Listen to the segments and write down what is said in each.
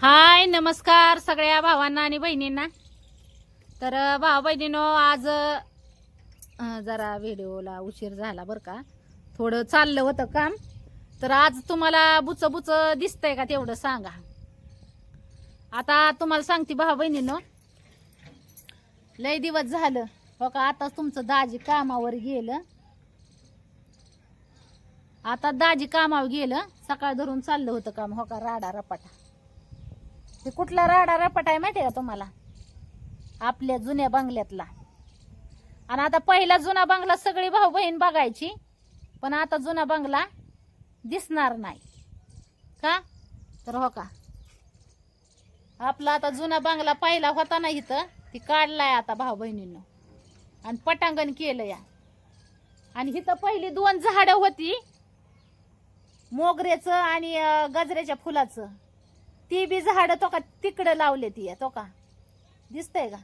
हाय नमस्कार सगळ्या भावांना आणि बहिणींना. तर भाऊ भावा बहिणीनो आज जरा व्हिडिओला उशीर झाला बरं का. थोडं चाललं होतं काम. तर आज तुम्हाला बुच बुच दिसतंय का तेवढं सांगा. आता तुम्हाला सांगते भावा बहिणीनो. लय दिवस झालं. हो का आता तुमचं दाजी कामावर गेलं. आता दाजी कामावर गेलं. सकाळ धरून चाललं होतं काम. हो का राडा रपाटा. ते कुठला राडा रपट आहे माहिती आहे का तुम्हाला? आपल्या जुन्या बंगल्यातला. आणि आता पहिला जुना बंगला सगळी भाऊ बहीण बघायची पण आता जुना बंगला दिसणार नाही. का? तर हो का? आपला आता जुना बंगला पहिला होता ना इथं ती काढलाय आता भाऊ बहिणीनं आणि पटांगण केलं या आणि इथं पहिली दोन झाडं होती. मोगऱ्याचं आणि गजऱ्याच्या फुलाचं. ती बी झाड तो का तिकडं लावले ती तो का? दिसतय का?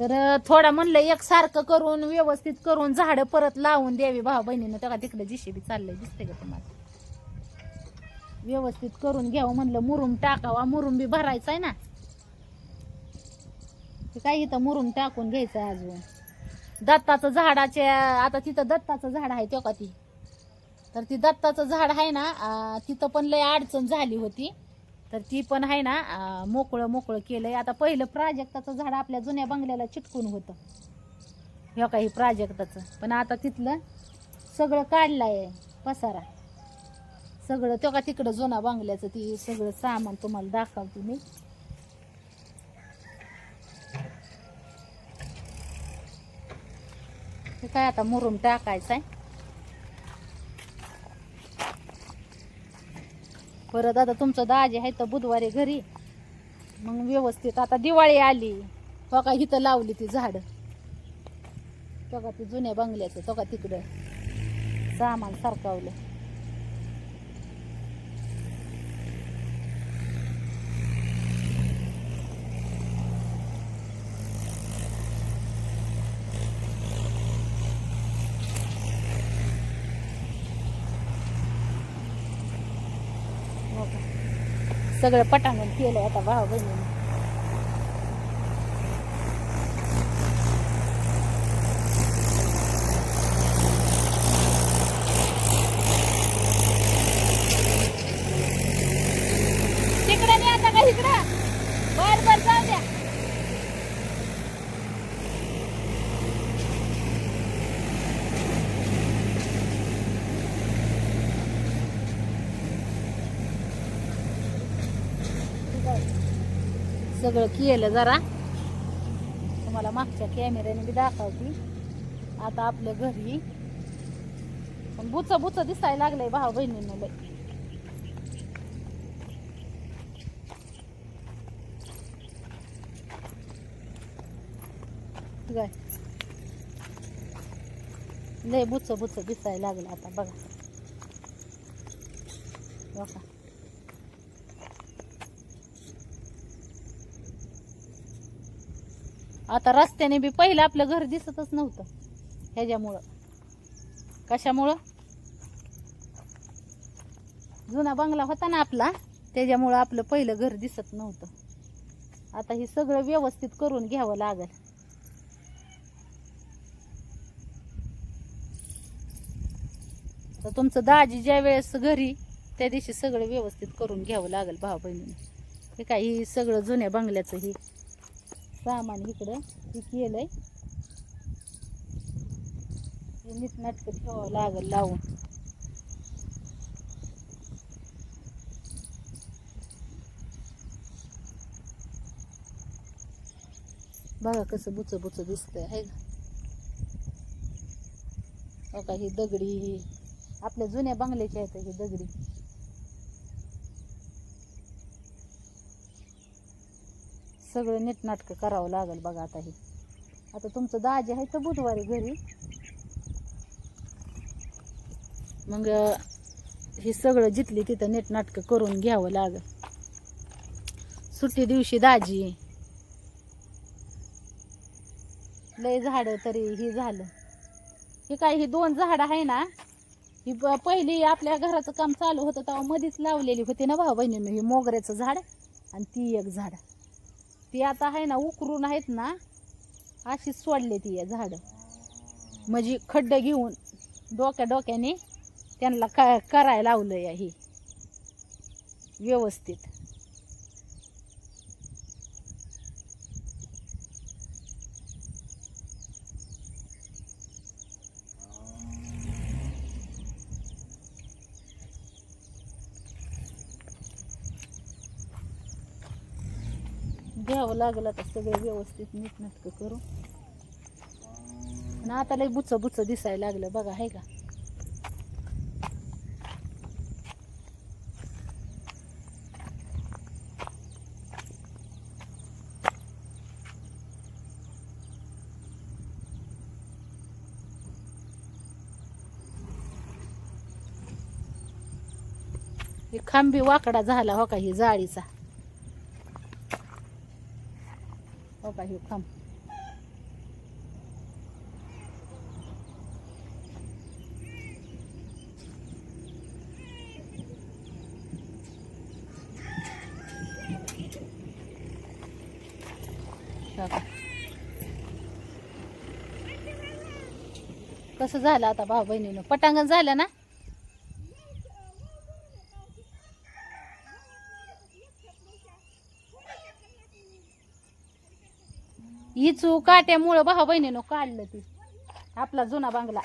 तर थोडा म्हणलं एक सारखं करून व्यवस्थित करून झाडं परत लावून द्यावी भाऊ बहिणीनं तेव्हा तिकडे जिशेबी चाललंय दिसतंय का तुम्हाला? व्यवस्थित करून घ्यावं म्हणलं मुरुम टाकावा मुरुम बी भरायचा आहे ना. ते काय इथं मुरुम टाकून घ्यायचं आहे अजून. दत्ताचं झाडाच्या आता तिथं दत्ताचं झाड आहे तेव्हा ती? तर ती दत्ताचं झाड आहे ना तिथं पण लय अडचण झाली होती. तर ती पण आहे ना मोकळं मोकळं केलंय. आता पहिलं प्राजक्ताचं झाड आपल्या जुन्या बंगल्याला चिटकून होतं. हे काही प्राजक्ताचं पण आता तिथलं सगळं काढलंय पसारा. सगळं तो का तिकडं जुना बांगल्याचं ती सगळं सामान तुम्हाला दाखवते मी. काय आता मुरुम टाकायचं आहे परत आता तुमचं दाजी आहे तर बुधवारी घरी. मग व्यवस्थित आता दिवाळी आली. तो का इथं लावली ती झाड. तो का ती जुन्या बंगल्याचं तो का तिकडं सामान सारखावलं सगळं पटांगण केलंय आता भाऊ बहिणीने तिकडे नाही आता का इकडं बर बर जाऊ द्या सगळं केलं जरा. तुम्हाला मागच्या कॅमेऱ्याने बी दाखवती. आता आपल्या घरी. पण बुच बुच दिसायला लागलंय भाऊ बहिणींना लय. लय बुच बुच दिसायला लागलं आता बघा. आता रस्त्याने बी पहिलं आपलं घर दिसतच नव्हतं. ह्याच्यामुळं. कशामुळं? जुना बंगला होता ना आपला त्याच्यामुळं आपलं पहिलं घर दिसत नव्हतं. आता हे सगळं व्यवस्थित करून घ्यावं लागल. तर तुमचं दाजी ज्या वेळेस घरी त्या दिवशी सगळं व्यवस्थित करून घ्यावं लागल भाऊ बहिणीने. हे काय ही सगळं जुन्या बंगल्याचं ही? सामान इकडं हे केलंय. हे नीटनाटकं ठेवावं लागल लावून. बघा कसं बुच बुच दिसतंय आहे का? हो हे ही दगडी ही आपल्या जुन्या बंगल्याच्या आहेत ही दगडी. सगळं नीटनाटकं करावं लागेल बघा आता हे. आता तुमचं दाजी आहे तर बुधवारी घरी. मग हे सगळं जिथली तिथं नीटनाटकं करून घ्यावं लागेल. सुट्टी दिवशी दाजी. लय झाड तरी ही झालं. हे काय ही दोन झाड आहे ना? ही पहिली आपल्या घराचं काम चालू होतं तेव्हा मधीच लावलेली होती ना भाऊ बहिणीनं ही मोगऱ्याचं झाड आणि ती एक झाड. ती आता आहे ना उकरून आहेत ना अशीच सोडले ती झाड. म्हणजे खड्ड घेऊन डोक्या डोक्याने त्यांना क करायला लावलं आहे ही. व्यवस्थित. घ्यावं लागलं तर सगळं व्यवस्थित नीटनाटकं करू आणि आता लय बुच बुच दिसायला लागलं बघा आहे का? हे खांबी वाकडा झाला हो का ही जाळीचा? हो का हे खांब हो का? कसं झालं आता भाऊ बहिणीनं पटांगण झालं ना इचू काट्यामुळं भाऊ बहिणीनं काढलं ती. आपला जुना बांगला.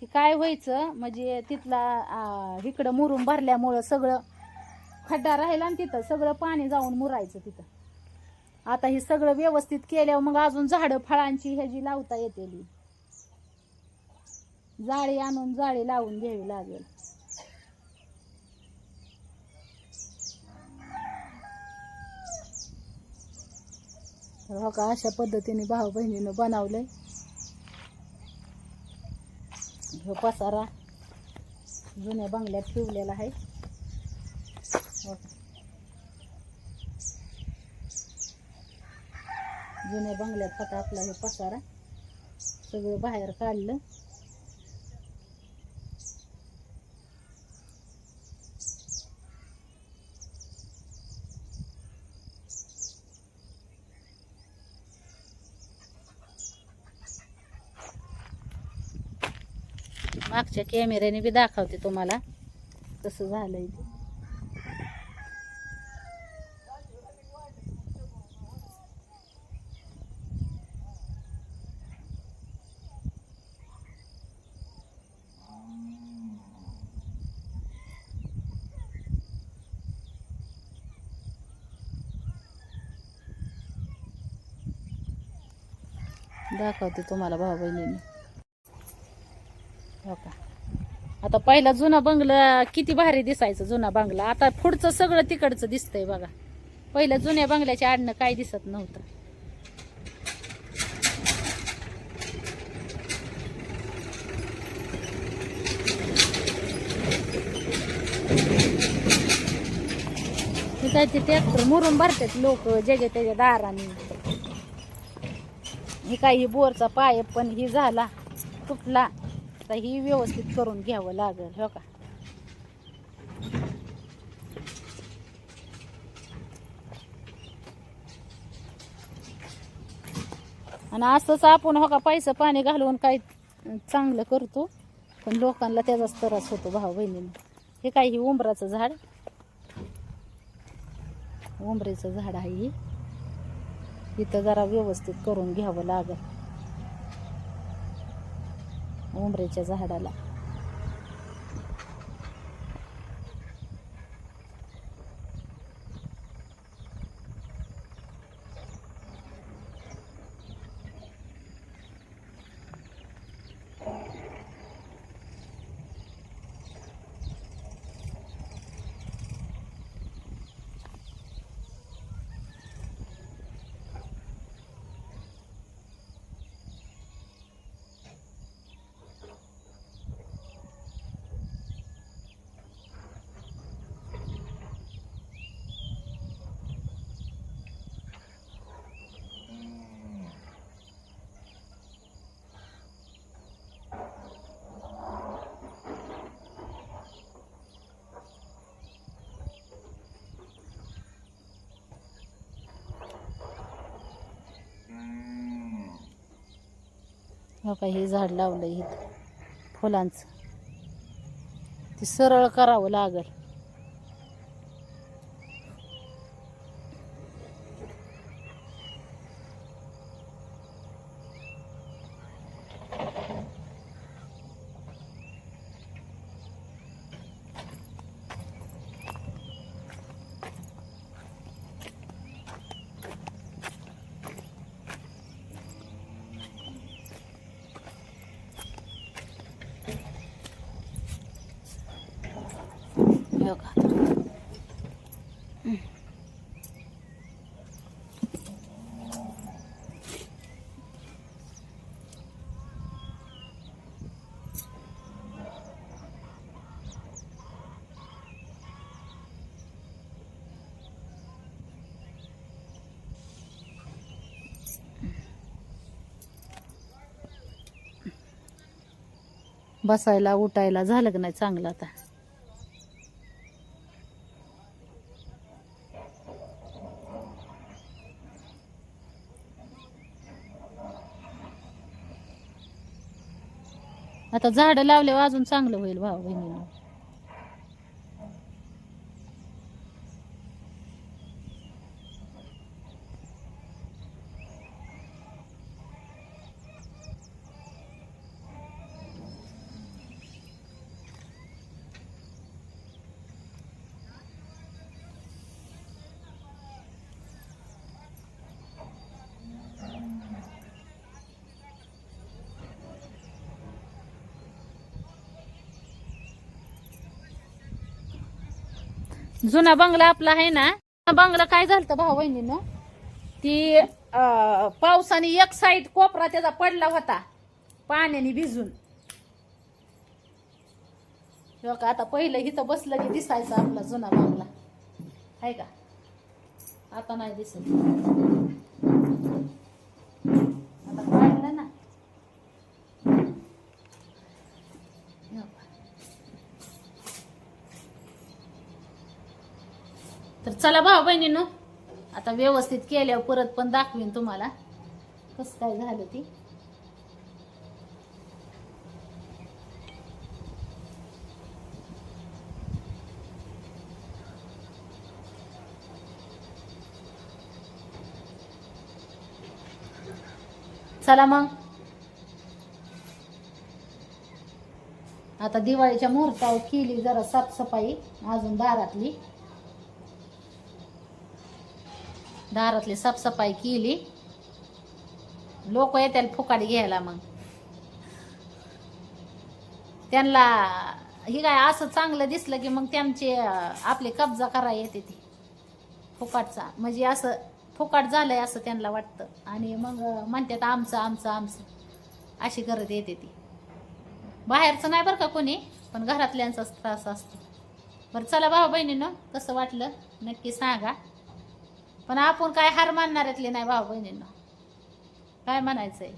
ती काय व्हायचं म्हणजे तिथला इकडं मुरून भरल्यामुळं सगळं खड्डा राहिला आणि तिथं सगळं पाणी जाऊन मुरायचं तिथं. आता हे सगळं व्यवस्थित केल्यावर मग अजून झाडं फळांची ह्याची लावता येते जाळी आणून जाळी लावून घ्यावी लागेल. हो का? अशा पद्धतीने भाऊ बहिणीनं बनवलंय. हो पसारा जुन्या बंगल्यात ठेवलेला आहे. हो जुन्या बंगल्यात होता आपला हे पसारा. सगळं बाहेर काढलं. मागच्या कॅमेऱ्याने बी दाखवते तुम्हाला. कसं झालंय ते. दाखवते तुम्हाला भाऊ बहिणीने हो का? आता पहिला जुना बंगला किती भारी दिसायचं जुना बंगला. आता पुढचं सगळं तिकडचं दिसतंय बघा. पहिलं जुन्या बंगल्याच्या आडनं काय दिसत नव्हतं. हे ट्रॅक्टर मुरून भरतात लोक ज्याच्या त्याच्या दाराने. हे काही बोरचा पाय पण ही झाला तुटला. आता ही व्यवस्थित करून घ्यावं लागेल हो का? आणि असंच आपण हो का पैसे पाणी घालून काही चांगलं करतो पण लोकांना त्याचाच त्रास होतो भाऊ बहिणीने. हे काय ही उंबराचं झाड? उंबरेचं झाड आहे ही. इथं जरा व्यवस्थित करून घ्यावं लागेल. उंबरेच्या झाडाला. बघा हे झाड लावलं इथं. फुलांचं. ते सरळ करावं लागेल. बसायला उठायला झालं की नाही चांगलं आता? आता झाडं लावल्यावर अजून चांगलं होईल भाऊ बहिणीनं. जुना बंगला आपला आहे ना बंगला काय झालं भाऊ बहिणीनं ती पावसाने एक साईड कोपरा त्याचा पडला होता पाण्याने भिजून. का आता पहिलं इथं बसलं की दिसायचं आपला जुना बंगला. आहे का? आता नाही दिसत आता काढलं ना हो का. तर चला भाऊ बहिणीनो आता व्यवस्थित केल्यावर परत पण दाखवीन तुम्हाला. कसं काय झालं ती? चला मग. आता दिवाळीच्या मुहूर्तावर केली जरा साफसफाई अजून दारातली. दारातली साफसफाई केली. लोक येतील फुकाट घ्यायला मग. त्यांना ही काय असं चांगलं दिसलं की मग त्यांचे आपले कब्जा करा येते ती. फुकाटचा. म्हणजे असं फुकाट झालंय असं त्यांना वाटतं. आणि मग म्हणतात आमचं आमचं आमचं. अशी गरज येते ती. बाहेरचं नाही बरं का कोणी पण घरातल्यांचाच त्रास असतो. बरं चला भाऊ बहिणीनं कसं वाटलं? नक्की सांगा. पण आपण काय हार मानणाऱ्यातले नाही भाऊ बहिणींना. काय म्हणायचंय?